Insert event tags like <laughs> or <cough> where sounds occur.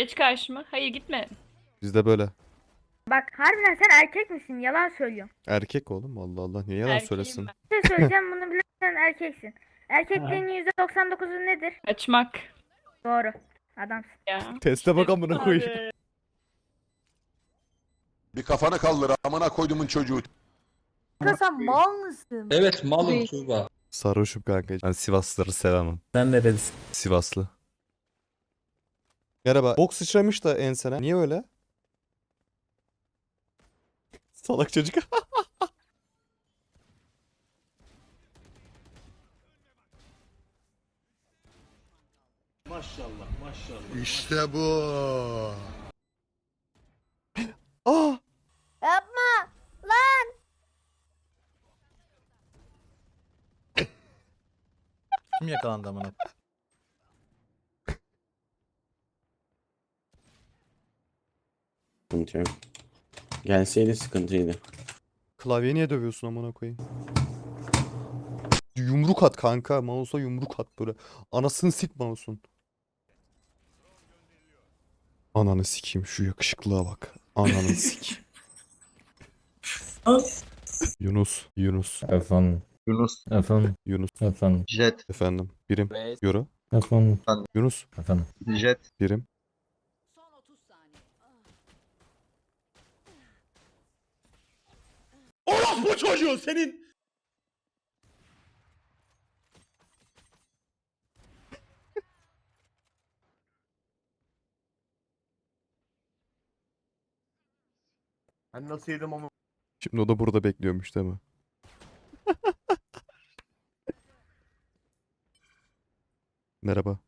Geç karşıma. Hayır gitme. Bizde böyle. Bak harbiden sen erkek misin? Yalan söylüyorsun. Erkek oğlum Allah Allah niye yalan Erkeğim söylesin? ben. Bir şey söyleyeceğim bunu bilirsen erkeksin. Erkekliğin %99'u nedir? Kaçmak. Doğru. Adamsın. Ya. Teste bak amına koyayım. Abi. Bir kafanı kaldır amına koydumun çocuğu. Kanka sen mal mısın? Evet malım Tuğba. Sarhoşum kanka. Ben Sivaslıları sevemem. Sen nerelisin? Sivaslı. Merhaba. Bok sıçramış da ensene. Niye öyle? <laughs> Salak çocuk. İşte bu. Aa! Yapma lan. Kim yakalandı amına? Sıkıntı yok. Gelseydi sıkıntıydı. Klavyeyi niye dövüyorsun amına koyayım? Yumruk at kanka. Mouse'a yumruk at böyle. Anasını sik mouse'un. Ananı sikeyim şu yakışıklığa bak. Ananı <laughs> sik. Yunus, Yunus, Efendim. Yunus. Efendim. Yunus. Efendim. Jet. Efendim. Birim. Yoru. Efendim. Yunus. Efendim. Jet. Birim. Bu çocuğu senin. Ben nasıl yedim onu? Şimdi o da burada bekliyormuş değil mi? <laughs> Merhaba.